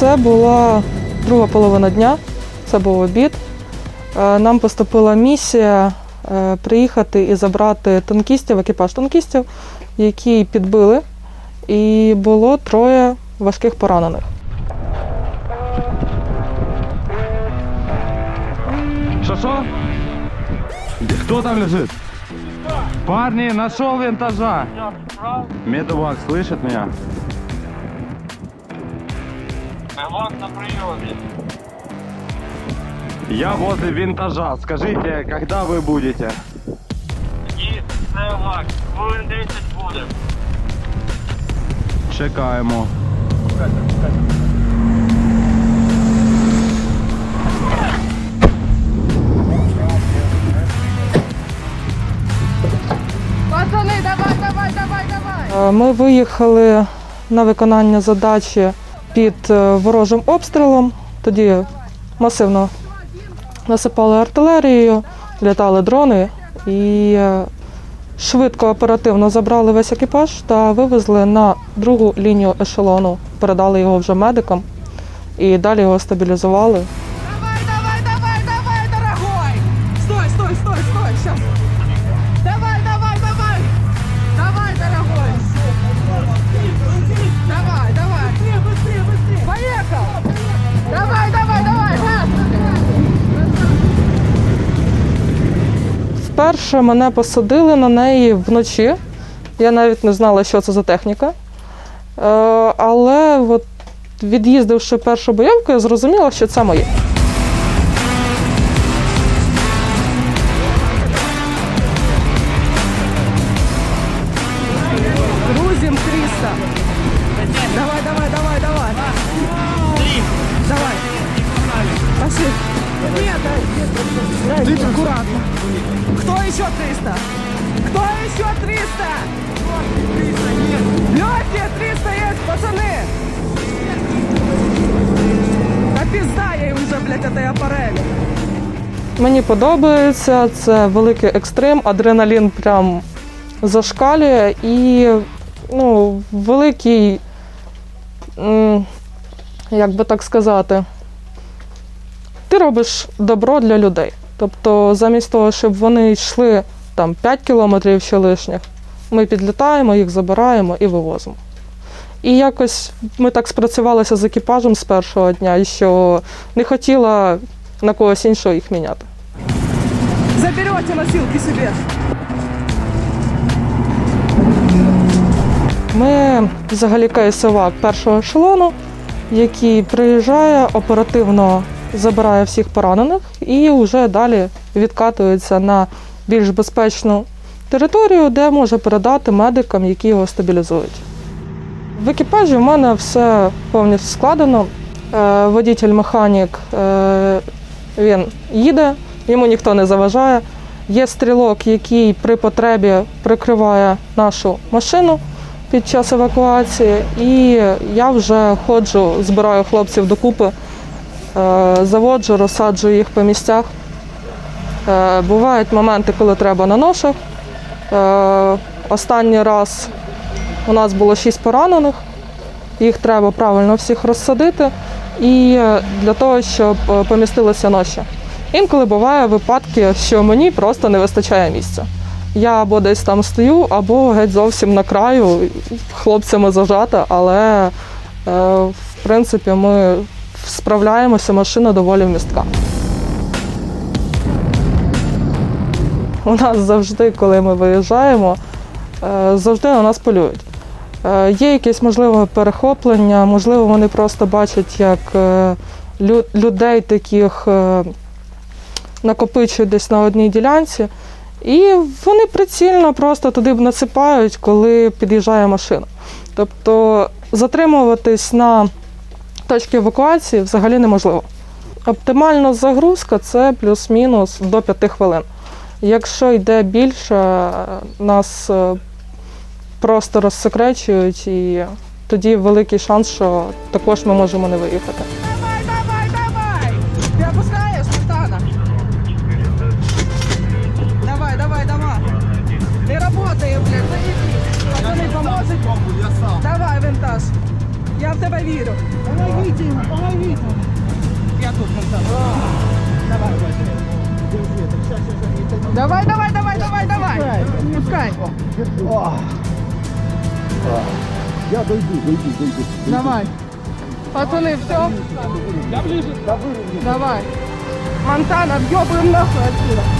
Це була друга половина дня, це був обід. Е, Нам поступила місія е, приїхати і забрати танкістів, екіпаж танкістів, які підбили, і було троє важких поранених. Что, что? Кто там лежит? Парни, нашел винтажа. Медовак слышит меня? Эвак на приеме. Я возле винтажа. Скажите, когда вы будете? І це Евак. Хвилин 10 буде. Чекаємо. Пацаны, давай, давай, давай, давай! Е, Ми виїхали на виконання задачі під е, ворожим обстрілом. Тоді масивно насипали артилерією, літали дрони і е, швидко оперативно забрали весь екіпаж та вивезли на другу лінію ешелону. Передали його вже медикам і далі його стабілізували. Вперше мене посадили на неї вночі. Я навіть не знала, що це за техніка. Е, Але от від'їздивши першу бойовку, я зрозуміла, що це моє. Нет, дай, аккуратно! Кто еще 300? Кто еще 300? Легкие 300 есть, пацаны! Да пизда ей уже, блядь, этой аппарели! Мені подобається, це великий екстрим, адреналін прям зашкалює і ну, великий, як би так сказати, ти робиш добро для людей. Тобто, замість того, щоб вони йшли там 5 кілометрів ще лишніх, ми підлітаємо, їх забираємо і вивозимо. І якось ми так спрацювалися з екіпажем з першого дня, що не хотіла на когось іншого їх міняти. Заберете носилки себе! Ми взагалі КСОВАК першого ешелону, який приїжджає, оперативно забирає всіх поранених і вже далі відкатується на більш безпечну територію, де може передати медикам, які його стабілізують. В екіпажі в мене все повністю складено. Е, Водитель-механік е, він їде, йому ніхто не заважає. Є стрілок, який при потребі прикриває нашу машину під час евакуації, і я вже ходжу, збираю хлопців докупи, заводжу, розсаджую їх по місцях. Е, Бувають моменти, коли треба на ношах. Е, Останній раз у нас було шість поранених, їх треба правильно всіх розсадити і е, для того, щоб е, помістилися ноші. Інколи буває випадки, що мені просто не вистачає місця. Я або десь там стою, або геть зовсім на краю, хлопцями зажата, але е, в принципі ми справляємося, машина доволі вмістка. У нас завжди, коли ми виїжджаємо, е, завжди на нас полюють. Е, Є якесь можливе перехоплення, можливо, вони просто бачать, як е, людей таких накопичують десь на одній ділянці. І вони прицільно просто туди насипають, коли під'їжджає машина. Тобто затримуватись на точці евакуації взагалі неможливо. Оптимальна загрузка це плюс-мінус до 5 хвилин. Якщо йде більше, нас е, просто розсекречують, і тоді великий шанс, що також ми можемо не виїхати. Давай, давай, давай! Ты опускаешь, Монтана? Давай, давай, давай! Ты работаешь, блядь, заебись! Пацаны, поможете? Давай, винтаж! Я в тебе вірю. Помогіть їм, помогіть. Я тут контакт. Давай, Давай, давай, давай, давай, давай. Пускай. О. Я дойду, дойду, дойду. Давай. Пацаны, все? Я ближе. Давай. Монтана, въебаем нахуй отсюда.